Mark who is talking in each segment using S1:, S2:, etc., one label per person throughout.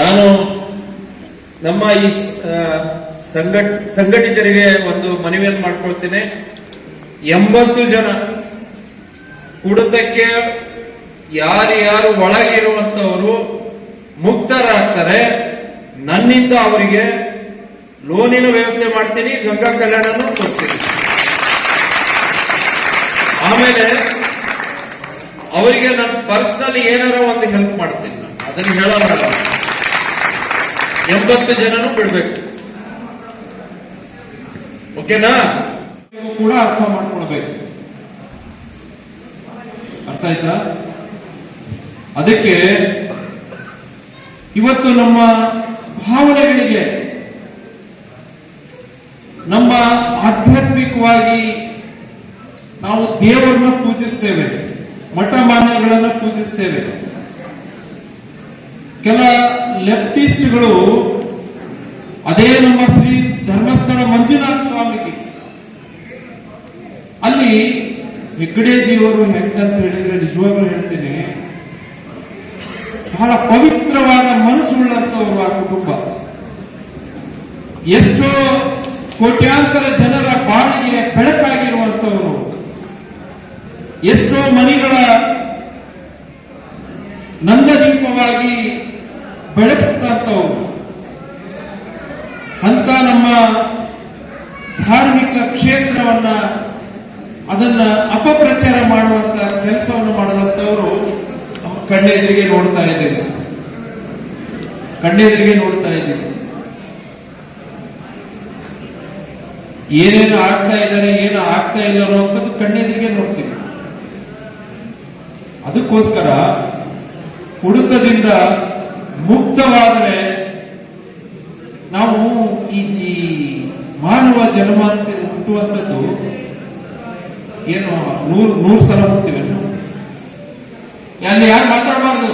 S1: ನಾನು ನಮ್ಮ ಈ ಸಂಘಟ ಸಂಘಟ್ ಸಂಘಟಿತರಿಗೆ ಒಂದು ಮನವಿಯನ್ನು ಮಾಡ್ಕೊಳ್ತೇನೆ. ಎಂಬತ್ತು ಜನ ಕುಡಿತಕ್ಕೆ ಯಾರ್ಯಾರು ಒಳಗಿರುವಂತವರು ಮುಕ್ತರಾಗ್ತಾರೆ, ನನ್ನಿಂದ ಅವರಿಗೆ ಲೋನಿನ ವ್ಯವಸ್ಥೆ ಮಾಡ್ತೀನಿ, ಗಂಗಾ ಕಲ್ಯಾಣನೂ ಕೊಡ್ತೀನಿ. ಆಮೇಲೆ ಅವರಿಗೆ ನಾನು ಪರ್ಸನಲ್ ಏನಾರ ಒಂದು ಹೆಲ್ಪ್ ಮಾಡ್ತೀನಿ ನಾನು. ಅದನ್ನು ನಾನು. ಎಂಬತ್ತು ಜನನು ಬಿಡ್ಬೇಕು. ಓಕೆನಾ? ಕೂಡ ಅರ್ಥ ಮಾಡ್ಕೊಳ್ಬೇಕು. ಅರ್ಥ ಆಯ್ತಾ? ಅದಕ್ಕೆ ಇವತ್ತು ನಮ್ಮ ಭಾವನೆಗಳಿಗೆ, ನಮ್ಮ ಆಧ್ಯಾತ್ಮಿಕವಾಗಿ ನಾವು ದೇವರನ್ನ ಪೂಜಿಸ್ತೇವೆ, ಮಠ ಮಾನ್ಯಗಳನ್ನ ಪೂಜಿಸ್ತೇವೆ. ಕೆಲ ಲೆಫ್ಟಿಸ್ಟ್ಗಳು ಅದೇ ನಮ್ಮ ಶ್ರೀ ಧರ್ಮಸ್ಥಳ ಮಂಜುನಾಥ ಸ್ವಾಮಿಗೆ. ಅಲ್ಲಿ ಹೆಗ್ಗಡೆಜಿಯವರು ಹೆಂಗಂತ ಹೇಳಿದ್ರೆ ನಿಜವಾಗ್ಲೂ ಹೇಳ್ತೀನಿ, ಬಹಳ ಪವಿತ್ರವಾದ ಮನಸ್ಸುಳ್ಳಂತವರು ಆ ಕುಟುಂಬ. ಎಷ್ಟೋ ಕೋಟ್ಯಾಂತರ ಜನರ ಬಾಳಿಗೆ ಬೆಳಕಾಗಿರುವಂತವರು ಎಷ್ಟೋ ಮನೆಗಳ ನಂದದೀಪವಾಗಿ ಬೆಳಗಿಸಿದಂಥವ್ರು ಅಂತ ನಮ್ಮ ಧಾರ್ಮಿಕ ಕ್ಷೇತ್ರವನ್ನ ಅದನ್ನ ಅಪಪ್ರಚಾರ ಮಾಡುವಂತ ಕೆಲಸವನ್ನು ಮಾಡದಂತವರು ನಮ್ಮ ಕಣ್ಣೆದುರಿಗೆ ನೋಡ್ತಾ ಇದ್ದೇವೆ. ಕಣ್ಣೆದುರಿಗೆ ನೋಡ್ತಾ ಇದ್ದೇವೆ. ಏನೇನು ಆಗ್ತಾ ಇದ್ದಾರೆ, ಏನು ಆಗ್ತಾ ಇಲ್ಲ ಅನ್ನುವಂಥದ್ದು ಕಣ್ಣೆದುರಿಗೆ ನೋಡ್ತೀವಿ. ಅದಕ್ಕೋಸ್ಕರ ಕುಡಿತದಿಂದ ಮುಕ್ತವಾದರೆ ನಾವು ಈ ಮಾನವ ಜನ್ಮ ಅಂತ ಹುಟ್ಟುವಂಥದ್ದು ಏನು ನೂರು ನೂರು ಸಲ ಹೋಗ್ತೀವಿ ನಾವು. ಅಲ್ಲಿ ಯಾರು ಮಾತಾಡಬಾರ್ದು?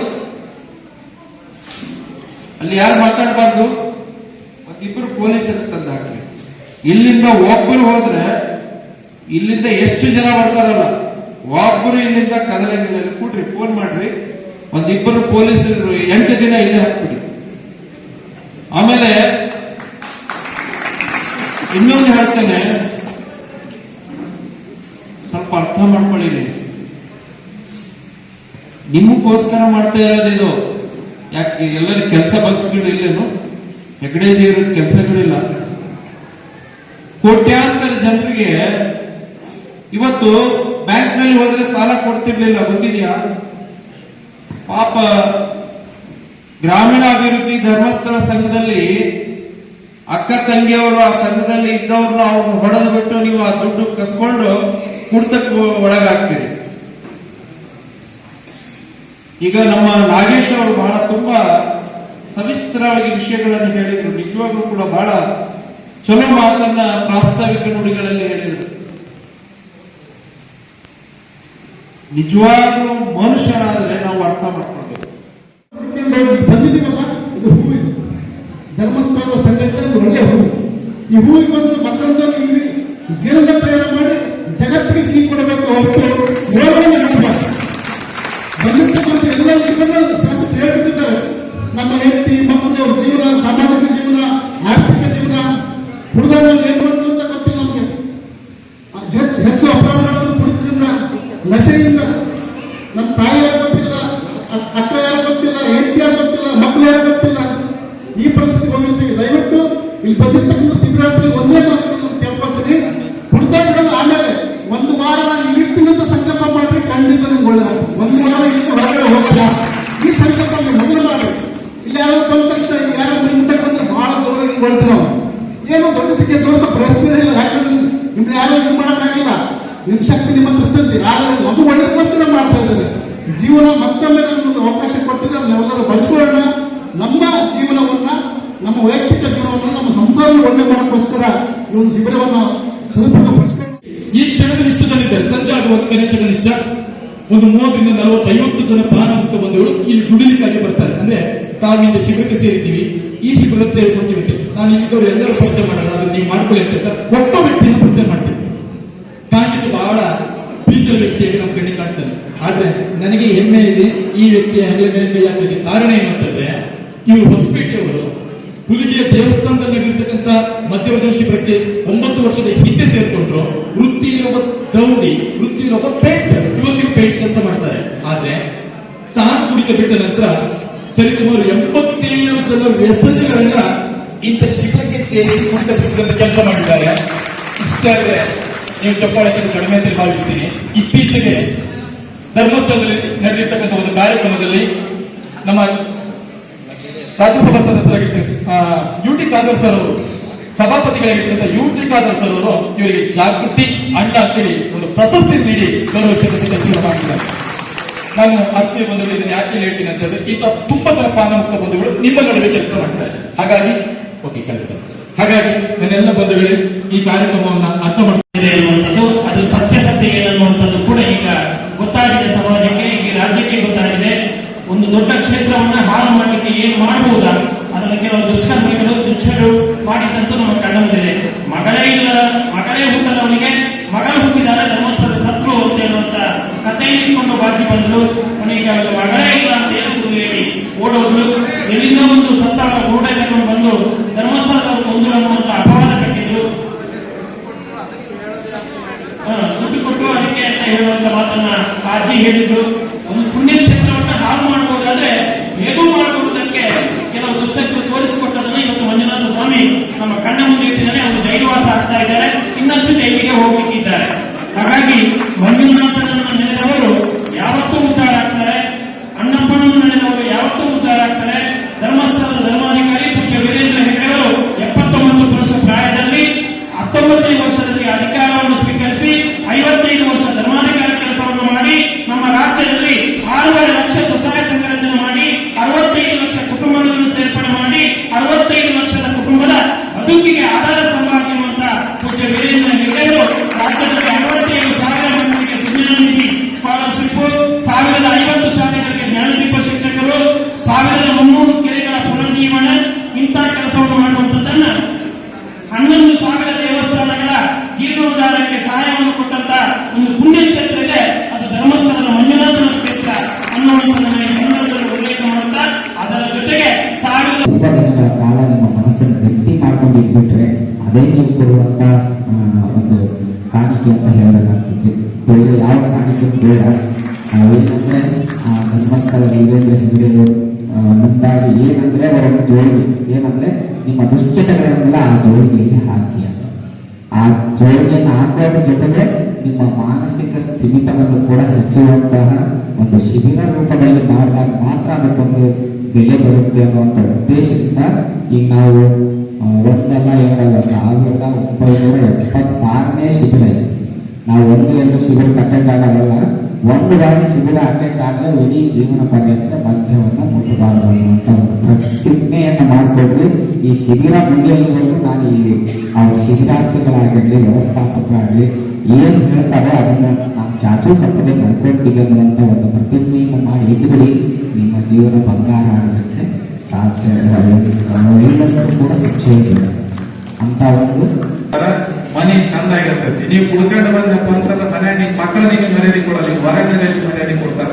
S1: ಅಲ್ಲಿ ಯಾರು ಮಾತಾಡಬಾರ್ದು? ಒಂದಿಬ್ಬರು ಪೊಲೀಸರು ತಂದು ಹಾಕಿ ಇಲ್ಲಿಂದ ಒಬ್ಬರು ಹೋದ್ರೆ ಇಲ್ಲಿಂದ ಎಷ್ಟು ಜನ ಬರ್ತಾರಲ್ಲ? ಒಬ್ಬರು ಇಲ್ಲಿಂದ ಕದಲಂಗಿಲ್ಲ ಕೂಟ್ರಿ ಫೋನ್ ಮಾಡ್ರಿ. ಒಂದಿಬ್ಬರು ಪೊಲೀಸರು ಎಂಟು ದಿನ ಇಲ್ಲೇ ಹಾಕ್ಬಿಡಿ. ಆಮೇಲೆ ಇನ್ನೊಂದು ಹೇಳ್ತೇನೆ, ಸ್ವಲ್ಪ ಅರ್ಥ ಮಾಡ್ಕೊಳ್ಳಿ ನಿಮಗೋಸ್ಕರ ಮಾಡ್ತಾ ಇರೋದು ಇದು. ಯಾಕೆ, ಎಲ್ಲರ ಕೆಲಸ ಬಗ್ಸ್ಗಳು ಇಲ್ಲೇನು? ಹೆಗ್ಡೆಜಿಯವ್ರ ಕೆಲಸಗಳಿಲ್ಲ. ಕೋಟ್ಯಾಂತರ ಜನರಿಗೆ ಇವತ್ತು ಬ್ಯಾಂಕ್ನಲ್ಲಿ ಹೋದ್ರೆ ಸಾಲ ಕೊಡ್ತಿರ್ಲಿಲ್ಲ, ಗೊತ್ತಿದ್ಯಾ? ಪಾಪ ಗ್ರಾಮೀಣಾಭಿವೃದ್ಧಿ ಧರ್ಮಸ್ಥಳ ಸಂಘದಲ್ಲಿ ಅಕ್ಕ ತಂಗಿಯವರು ಆ ಸಂಘದಲ್ಲಿ ಇದ್ದವ್ರನ್ನ ಅವ್ರನ್ನ ಹೊಡೆದು ಬಿಟ್ಟು ನೀವು ಆ ದುಡ್ಡು ಕಸ್ಕೊಂಡು ಕುಡ್ತಕ್ಕೆ ಒಳಗಾಗ್ತೀರಿ. ಈಗ ನಮ್ಮ ನಾಗೇಶ್ ಅವರು ಬಹಳ ತುಂಬಾ ಸವಿಸ್ತರವಾಗಿ ವಿಷಯಗಳನ್ನು ಹೇಳಿದ್ರು. ನಿಜವಾಗ್ಲೂ ಕೂಡ ಬಹಳ ಚಲೋ ಮಾತನ್ನ ಪ್ರಾಸ್ತಾವಿಕ ನುಡಿಗಳಲ್ಲಿ ಹೇಳಿದರು. ನಿಜವಾಗ್ಲೂ ಮನುಷ್ಯರಾದರೆ ನಾವು ಅರ್ಥ ಮಾಡ್ಕೊಳ್ಬೇಕು.
S2: ಬಂದಿದ್ದೀವಲ್ಲ, ಇದು ಹೂ ಇದು ಧರ್ಮಸ್ಥಳದ ಸಂಘಟನೆ ಒಳ್ಳೆ ಹೂ ಈ ಹೂವಿಗೆ ಬಂದು ಮಕ್ಕಳಂದ್ರೆ ಇಲ್ಲಿ ಜೀವನ ಈ ಪರಿಸ್ಥಿತಿ ಬಂದಿರ್ತೀವಿ ದಯವಿಟ್ಟು ಇಲ್ಲಿ ಬಂದಿರ್ತಕ್ಕಂಥ ಸಿಗರೇಟ್ ಒಂದೇ ಮಾತನ್ನು ಕೇಳ್ಕೊಳ್ತೀನಿ. ಕುಡ್ತಾ ಬಿಡೋದು ಆಮೇಲೆ ಒಂದು ವಾರ ನಾನು ಇರ್ತೀನಿ ಅಂತ ಸಂಕಲ್ಪ ಮಾಡ್ರಿ ಖಂಡಿತ ನಿಮ್ಗೆ ಒಳ್ಳೆದಾಗ್ತದೆ ಒಂದು ವಾರ ಇಲ್ಲಿಂದ ಹೊರಗಡೆ ಹೋಗಲ್ಲ. ಈ ಸಂಕಲ್ಪ ನೀವು ಮೊದಲು ಮಾಡ್ರಿ. ಇಲ್ಲಿ ಯಾರು ಬಂದ ತಕ್ಷಣ ಯಾರೋ ಊಟಕ್ಕೆ ಬಂದ್ರೆ ಬಹಳ ಜೋರ ನಿಮ್ಗೆ ಬರ್ತೀವಿ ನಾವು ಏನು ದೊಡ್ಡ ಸಿಕ್ಕಿ ದೋಷ ಪ್ರಶ್ನೆ ಇಲ್ಲ. ಯಾಕಂದ್ರೆ ನಿಮ್ಗೆ ಯಾರು ಇದು ಮಾಡೋಕ್ಕಾಗಿಲ್ಲ. ನಿಮ್ಮ ಶಕ್ತಿ ನಿಮ್ಮ ಹತ್ರ ಇರ್ತೈತಿ. ಆದ್ರೆ ನಮ್ಮ ಒಳ್ಳೆದಕ್ಕೋಸ್ಕರ ಮಾಡ್ತಾ ಇದ್ದಾರೆ. ಜೀವನ ಮತ್ತೊಮ್ಮೆ ಒಂದು ಅವಕಾಶ ಕೊಟ್ಟಿದೆ. ನಾವೆಲ್ಲರೂ ಬಳಸ್ಕೊಳ್ಳೋಣ. ನಮ್ಮ ಜೀವನವನ್ನ, ನಮ್ಮ ವೈಯಕ್ತಿಕ ಜೀವನವನ್ನ, ನಮ್ಮ ಸಂಸಾರವನ್ನು ಒಳ್ಳೆ ಮಾಡೋಕ್ಕೋಸ್ಕರ ಈ ಒಂದು ಶಿಬಿರವನ್ನು ಸದುಪಯೋಗಪಡಿಸಿಕೊಂಡು
S3: ಈ ಕ್ಷಣದಲ್ಲಿ ಇಷ್ಟು ಜನ ಇದ್ದಾರೆ. ಸಂಜೆ ಆಗುವಾಗ ಕನಿಷ್ಠ ಕನಿಷ್ಠ ಒಂದು ಮೂವತ್ತರಿಂದ ನಲವತ್ತು ಐವತ್ತು ಜನ ಪ್ರಾಣಮುಕ್ತ ಬಂಧುಗಳು ಇಲ್ಲಿ ದುಡಿಲಿಕ್ಕಾಗಿ ಬರ್ತಾರೆ. ಅಂದ್ರೆ ತಾವಿಂದ ಶಿಬಿರಕ್ಕೆ ಸೇರಿದ್ದೀವಿ. ಈ ಶಿಬಿರಕ್ಕೆ ಅಂತ ನಾನು ಇಲ್ಲಿದ್ದವರು ಎಲ್ಲರೂ ಪರಿಚಯ ಮಾಡಲ್ಲ. ಅದನ್ನ ನೀವು ಮಾಡ್ಕೊಳ್ಳಿ ಅಂತ ಒಟ್ಟು ವ್ಯಕ್ತಿಯನ್ನು ಪರಿಚಯ ಮಾಡ್ತೀನಿ. ಕಾಣಲಿಕ್ಕೆ ಬಹಳ ಬೀಚರ್ ವ್ಯಕ್ತಿಯಾಗಿ ನಮ್ಮ ಕಣ್ಣಿಗೆ ಕಾಣ್ತಾರೆ ಆದ್ರೆ ನನಗೆ ಹೆಮ್ಮೆ ಇದೆ ಈ ವ್ಯಕ್ತಿಯ ಹೆಗಲ ಮೇಲೆ ಕೈ ಕಾರಣ ಏನು ಅಂತಂದ್ರೆ ಇವರು ಹೊಸಪೇಟೆಯವರು. ಹುಲಿಗೆಯ ದೇವಸ್ಥಾನದಲ್ಲಿ ನಡೆದಿರ್ತಕ್ಕಂಥ ಮಧ್ಯವರ್ಜನ ಶಿಬಿರಕ್ಕೆ ಒಂಬತ್ತು ವರ್ಷದ ಹಿಂದೆ ಸೇರ್ಕೊಂಡ್ರು ವೃತ್ತಿ ಒಬ್ಬ ದೌಡಿ ವೃತ್ತಿ ಒಬ್ಬ ಪೇಂಟರ್ ಇವತ್ತಿಗೂ ಪೇಂಟ್ ಕೆಲಸ ಮಾಡ್ತಾರೆ. ಆದ್ರೆ ತಾನು ಕುಡಿತ ಬಿಟ್ಟ ನಂತರ ಸರಿಸುಮಾರು ಎಂಬತ್ತೇಳು ಜನ ವ್ಯಸನಿಗಳನ್ನ ಇಂಥ ಶಿಬಿರಕ್ಕೆ ಸೇರಿಸಿ ಕುಡಿತ ಕೆಲಸ ಮಾಡಿದ್ದಾರೆ. ಇಷ್ಟ ಆದ್ರೆ ನೀವು ಚಪ್ಪಾಳೆ ಕಡೆ ಕಡಿಮೆ ಅಂತ ಭಾವಿಸ್ತೀನಿ. ಇತ್ತೀಚೆಗೆ ಧರ್ಮಸ್ಥಳದಲ್ಲಿ ನಡೆದಿರ್ತಕ್ಕಂಥ ಒಂದು ಕಾರ್ಯಕ್ರಮದಲ್ಲಿ ನಮ್ಮ ರಾಜ್ಯಸಭಾ ಸದಸ್ಯರಾಗಿ ಯು ಟಿ ಖಾದರ್ ಸರ್ ಅವರು ಸಭಾಪತಿಗಳಾಗಿರ್ತಕ್ಕಂಥ ಯು ಟಿ ಖಾದರ್ ಸರ್ ಅವರು ಇವರಿಗೆ ಜಾಗೃತಿ, ಅಣ್ಣ ಅಂತೇಳಿ ಒಂದು ಪ್ರಶಸ್ತಿ ನೀಡಿ ಗೌರವಿಸ್ತಕ್ಕಂಥ ಕೆಲಸ ಮಾಡಿದ್ದಾರೆ. ನಾನು ಆತ್ಮೀಯ ಬಂಧುಗಳು, ಇದನ್ನು ಯಾಕೆ ಹೇಳ್ತೀನಿ ಅಂತ ಹೇಳಿದ್ರೆ, ಇಂಥ ತುಂಬಾ ಜನ ಪಾನಮುಕ್ತ ಬಂಧುಗಳು ನಿಮ್ಮ ನಡುವೆ ಕೆಲಸ ಮಾಡ್ತಾರೆ. ಹಾಗಾಗಿ, ಓಕೆ, ಕಳೆದ ಹಾಗಾಗಿ, ನನ್ನೆಲ್ಲ ಬಂಧುಗಳೇ, ಈ ಕಾರ್ಯಕ್ರಮವನ್ನು ಅರ್ಥ
S4: ಮಾಡ್ತಿದೆ ಅನ್ನುವಂಥದ್ದು, ಅದು ಸತ್ಯ ಸತ್ಯಾಸತ್ಯ ಏನನ್ನುವಂಥದ್ದು ಕೂಡ ಈಗ ಗೊತ್ತಾಗಿದೆ ಸಮಾಜಕ್ಕೆ, ಈ ರಾಜ್ಯಕ್ಕೆ ಗೊತ್ತಾಗಿದೆ. ಒಂದು ದೊಡ್ಡ ಕ್ಷೇತ್ರವನ್ನ ಹಾಳು ಮಾಡಲಿಕ್ಕೆ ಏನು ಮಾಡಬಹುದಾ ಅದನ್ನು ಕೆಲವು ದುಷ್ಕರ್ಮಿಗಳು ದುಷ್ಟರು ಮಾಡಿದಂತೂ ನಮ್ಮ ಕಣ್ಣ ಮುಂದಿದೆ. ಮಗಳೇ ಇಲ್ಲ ಮಗಳೇ ಹುಟ್ಟದವನಿಗೆ ಮಗಳು ಹುಟ್ಟಿದಾಗ ಧರ್ಮಸ್ಥಳದ ಸತ್ರು ಅಂತ ಹೇಳುವಂತ ಕಥೆ ಇಟ್ಕೊಂಡು ಬಾಕಿ ಬಂದ್ರು. ಅವನಿಗೆ ಮಗಳೇ ಇಲ್ಲ ಅಂತ ಹೇಳಿ ಸುಳ್ಳು ಹೇಳಿ ಓಡೋದ್ರು. ಎಲ್ಲಿಂದ ಒಂದು ಸತ್ತಾರ ಗೂಡೆ ತಗೊಂಡು ಬಂದು ಧರ್ಮಸ್ಥಳದ ಒಂದು ಅನ್ನುವಂತ ಅಪವಾದ ಕಟ್ಟಿದ್ರು. ದುಡ್ಡು ಕೊಟ್ಟು ಅದಕ್ಕೆ ಅಂತ ಹೇಳುವಂತ ಮಾತನ್ನ ಅಜ್ಜಿ ಹೇಳಿದ್ರು. ಒಂದು ಪುಣ್ಯಕ್ಷೇತ್ರವನ್ನ ಹಾಳು ಮಾಡಬಹುದಾದ್ರೆ ಹೇಗೂ ಮಾಡಬಹುದಕ್ಕೆ ಕೆಲವು ದುಷ್ಟಕ್ಕೆ ತೋರಿಸಿಕೊಟ್ಟದನ್ನ ನಮ್ಮ ಕಣ್ಣ ಮುಂದೆ ಇಟ್ಟಿದ್ದಾರೆ ಅವರು ಜೈಲುವಾಸ ಆಗ್ತಾ ಇದ್ದಾರೆ ಇನ್ನಷ್ಟು ಜೈಲಿಗೆ ಹೋಗ್ಲಿಕ್ಕಿದ್ದಾರೆ. ಹಾಗಾಗಿ ಮಂಜುನಾಥನನ್ನು ಒಂದು
S5: ಕಾಣಿಕೆ ಅಂತ ಹೇಳಬೇಕಾಗ್ತೈತಿ ಬೇರೆ ಯಾವ ಕಾಣಿಕೆ ಬೇಡ. ಏನಂದ್ರೆ ಆ ಧರ್ಮಸ್ಥಳ ವೀರೇಂದ್ರ ಹೆಗ್ಗಡೆಯವರು ಮುಂತಾಗಿ ಏನಂದ್ರೆ ಅವರನ್ನು ಏನಂದ್ರೆ ನಿಮ್ಮ ದುಶ್ಚಟಗಳನ್ನೆಲ್ಲ ಆ ಜೋಡಿಗೆಯಲ್ಲಿ ಹಾಕಿ ಅಂತ. ಆ ಜೋಡಿಗೆಯನ್ನು ಹಾಕೋದ್ರ ಜೊತೆಗೆ ನಿಮ್ಮ ಮಾನಸಿಕ ಸ್ಥಿಮಿತವನ್ನು ಕೂಡ ಹೆಚ್ಚುವಂತಹ ಒಂದು ಶಿಬಿರ ರೂಪದಲ್ಲಿ ಮಾಡಿದಾಗ ಮಾತ್ರ ಅದಕ್ಕೊಂದು ಬೆಲೆ ಬರುತ್ತೆ ಅನ್ನುವಂಥ ಉದ್ದೇಶದಿಂದ ಈಗ ನಾವು ಒಂದಲ್ಲ ಎರಡಲ್ಲ ಸಾವಿರದ ಒಂಬೈನೂರ ಎಪ್ಪತ್ತಾರನೇ ಶಿಬಿರ ಇದೆ. ನಾವು ಒಂದು ಎರಡು ಶಿಬಿರಕ್ಕೆ ಅಟೆಂಡ್ ಆಗೋದಲ್ಲ ಒಂದು ಬಾರಿ ಶಿಬಿರ ಅಟೆಂಡ್ ಆದರೆ ಇಡೀ ಜೀವನ ಪರ್ಯಂತ ಮದ್ಯವನ್ನು ಮುಟ್ಟಬಾರದು ಅನ್ನುವಂಥ ಒಂದು ಪ್ರತಿಜ್ಞೆಯನ್ನು ಮಾಡಿಕೊಡ್ರಿ ಈ ಶಿಬಿರ ಮುಗಿಯಲ್ಲಿವರೆಗೂ ನಾನು ಈ ಅವ್ರ ಶಿಬಿರಾರ್ಥಿಗಳಾಗಿರಲಿ, ವ್ಯವಸ್ಥಾಪಕರಾಗಲಿ ಏನು ಹೇಳ್ತಾರೋ ಅದನ್ನ ನಾವು ಚಾಚು ತಪ್ಪದೆ ನಡ್ಕೊಳ್ತೀವಿ ಅನ್ನುವಂಥ ಒಂದು ಪ್ರತಿಜ್ಞೆಯನ್ನು ಮಾಡಿ ಇದ್ಬಿಡಿ ನಿಮ್ಮ ಜೀವನ ಬಂಗಾರ ಸಾಧ್ಯ ನಾವೆಲ್ಲರೂ ಕೂಡ ಶಿಕ್ಷೆ ಇದೆ. ಅಂತ ಒಂದು
S6: ಮನೆ ಚಂದಾಗಿರ್ತೈತಿ ನೀವು ಕುಡ್ಕೊಂಡು ಬಂದಪ್ಪ ಅಂತಂದ್ರೆ ಮನೆ, ನಿಮ್ ಮಕ್ಕಳು ನಿಮಗೆ ಮರ್ಯಾದೆ ಕೊಡಲ್ಲ. ನೀವು ಹೊರಗಿನಲ್ಲಿ ಮರ್ಯಾದೆ ಕೊಡ್ತಾರ.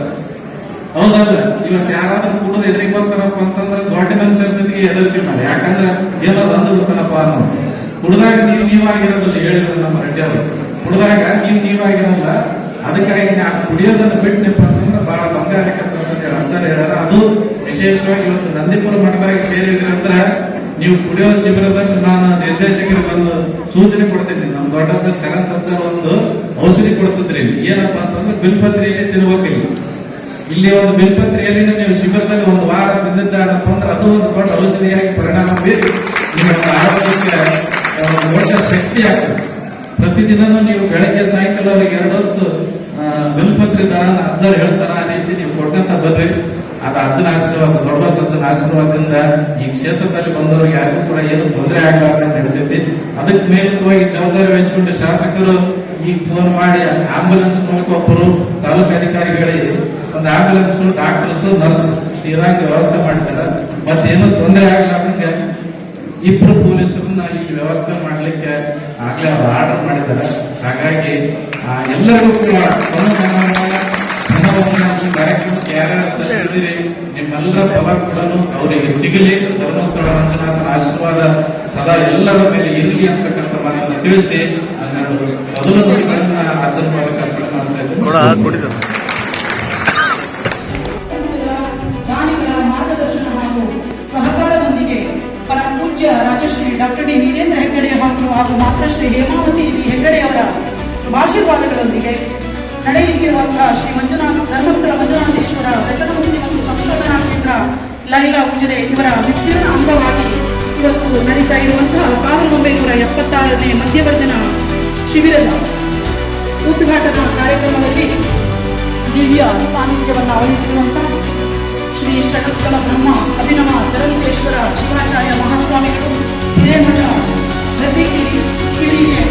S6: ಹೌದಲ್ಲ ಇವತ್ತು ಯಾರಾದ್ರೂ ಕುಡಿದು ಎದುರಿಗೆ ಬರ್ತಾರಪ್ಪ ಅಂತಂದ್ರೆ ದೊಡ್ಡ ಮನುಷ್ಯರಿಗೆ ಎದುರ್ತೀವಿ ನಾವು ಯಾಕಂದ್ರೆ ಏನೋ ಅಂದು ಬಿಡ್ತಾನಪ್ಪ ಅನ್ನೋ ಕುಡ್ದಾಗ ನೀವು ನೀವಾಗಿರೋದಿಲ್ಲ, ಹೇಳಿದ್ರು ನಮ್ಮ ರೆಡ್ಡಿ ಅವರು. ಕುಡ್ದಾಗ ನೀವು ನೀವಾಗಿರಲ್ಲ, ಅದಕ್ಕಾಗಿ ನಾ ಕುಡಿಯೋದನ್ನ ಬಿಟ್ಟನಪ್ಪ ಅಂತಂದ್ರೆ ಬಹಳ ಬಂಗಾರ ಅಂತೇಳಿ ಆಚಾರ ಹೇಳ್ಯಾರ. ಅದು ವಿಶೇಷವಾಗಿ ಇವತ್ತು ನಂದಿಪುರ ಮಠದಾಗಿ ಸೇರಿದ್ರಿ ನಂತರ ನೀವು ಕುಡಿಯೋ ಶಿಬಿರದಲ್ಲಿ ನಾನು ನಿರ್ದೇಶಕರಿಗೆ ಒಂದು ಸೂಚನೆ ಕೊಡ್ತೀನಿ ನಮ್ಮ ದೊಡ್ಡ ಸರ್ ಚರಂತ ಸರ್ ಒಂದು ಔಷಧಿ ಕೊಡ್ತಿದ್ರಿ ಏನಪ್ಪಾ ಅಂತಂದ್ರೆ ಬಿಲ್ಪತ್ರಿಯಲ್ಲಿ ತಿನ್ಬೇಕಿಲ್ಲ. ಇಲ್ಲಿ ಒಂದು ಬಿಲ್ಪತ್ರಿಯಲ್ಲಿ ನೀವು ಶಿಬಿರದಲ್ಲಿ ಒಂದು ವಾರ ತಿಂದಿದ್ದಾರಪ್ಪ ಅಂದ್ರೆ ಅದು ಒಂದು ದೊಡ್ಡ ಔಷಧಿಯಾಗಿ ಪರಿಣಾಮ ಬೀರಿ ನಿಮ್ಮ ಆರೋಗ್ಯಕ್ಕೆ ಒಂದು ದೊಡ್ಡ ಶಕ್ತಿ ಆಗ್ತದೆ. ಪ್ರತಿದಿನನೂ ನೀವು ಬೆಳಗ್ಗೆ ಸಾಯಂಕಾಲ ಅವ್ರಿಗೆ ಎರಡು ಹೊತ್ತು ಆ, ಬಿಲ್ಪತ್ರಿ ದಳ ಅಜ್ಜರ್ ಹೇಳ್ತಾರ ಆ ರೀತಿ ನೀವು ಕೊಟ್ಟಂತ ಬರ್ರಿ ಅದು ಅಜ್ಜನ ಆಶೀರ್ವಾದ, ದೊಡ್ಡ ಸಜ್ಜನ ಆಶೀರ್ವಾದದಿಂದ ಈ ಕ್ಷೇತ್ರದಲ್ಲಿ ಬಂದವರಿಗೆ ಯಾರಿಗೂ ಕೂಡ ಏನು ತೊಂದರೆ ಆಗಲಾರ್ದಂಗೆ ನಡೆದೈತಿ ಅದಕ್ಕೆ ಮೇಲುವಾಗಿ ಜವಾಬ್ದಾರಿ ವಹಿಸಿಕೊಂಡು ಶಾಸಕರು ಈಗ ಫೋನ್ ಮಾಡಿ ಆಂಬುಲೆನ್ಸ್ ಮೂಲಕ ಒಬ್ಬರು ತಾಲೂಕು ಅಧಿಕಾರಿಗಳಿಗೆ ಒಂದು ಆಂಬುಲೆನ್ಸ್ ಡಾಕ್ಟರ್ಸ್ ನರ್ಸ್ ಇರಾಕ ವ್ಯವಸ್ಥೆ ಮಾಡ್ತಾರೆ ಮತ್ತೇನು ತೊಂದರೆ ಆಗಲಾರ್ದಂಗೆ ಇಬ್ರು ಪೊಲೀಸರನ್ನ ಈ ವ್ಯವಸ್ಥೆ ಮಾಡ್ಲಿಕ್ಕೆ ಆಗ್ಲೇ ಅವ್ರು ಆರ್ಡರ್ ಮಾಡಿದ್ದಾರೆ. ಹಾಗಾಗಿ ಎಲ್ಲರಿಗೂ ಕೂಡ ಈ ಕಾರ್ಯಕ್ರಮಕ್ಕೆ ಯಾರ್ಯಾರು ಸಲ್ಲಿಸಿದಿರಿ ನಿಮ್ಮೆಲ್ಲರ ಫಲ ಕೂಡ ಅವರಿಗೆ ಸಿಗಲಿ ಸದಾ ಎಲ್ಲರ ಮೇಲೆ ಇರಲಿ ಅಂತಕ್ಕಂಥ ಮಾತನ್ನು ತಿಳಿಸಿ ನನ್ನ ಮೊದಲ ನುಡಿಗಳನ್ನ ಆಚರಣೆ ಮಾಡ್ತಾ ಇದ್ದೇನೆ
S7: ಪೂಜ್ಯ ರಾಜಶ್ರೀ ಡಾಕ್ಟರ್ ಡಿ ವೀರೇಂದ್ರ ಹೆಗ್ಗಡೆ ಹಾಗೂ ಹಾಗೂ ಮಾತೃಶ್ರೀ ಹೇಮಾವತಿ ವಿ ಹೆಗ್ಗಡೆ ಅವರ ಶುಭಾಶೀರ್ವಾದಗಳೊಂದಿಗೆ ನಡೆಯಲಿಕ್ಕಿರುವಂತಹ ಶ್ರೀ ಮಂಜುನಾಥ ಧರ್ಮಸ್ಥಳ ಮಂಜುನಾಥೇಶ್ವರ ವ್ಯಸನಮುಕ್ತಿ ಲೈಲಾ ಉಜರೆ ಇವರ ವಿಸ್ತೀರ್ಣ ಅಂಗವಾಗಿ ಇವತ್ತು ನಡೀತಾ ಇರುವಂತಹ ಸಾವಿರದ ಒಂಬೈನೂರ ಎಪ್ಪತ್ತಾರನೇ ಮಧ್ಯವರ್ಜನ ಶಿಬಿರದ ಉದ್ಘಾಟನಾ ಕಾರ್ಯಕ್ರಮದಲ್ಲಿ ದಿವ್ಯ ಸಾನ್ನಿಧ್ಯವನ್ನು ವಹಿಸಿರುವಂತಹ ಶ್ರೀ ಷಟಸ್ಥಲ ಬ್ರಹ್ಮ ಅಭಿನವ ಚರಂತೇಶ್ವರ ಶಿವಾಚಾರ್ಯ ಮಹಾಸ್ವಾಮಿಗಳು, ಹಿರೇಮಠ ನದಿಗಿರಿ ಕಿರಿಯೇ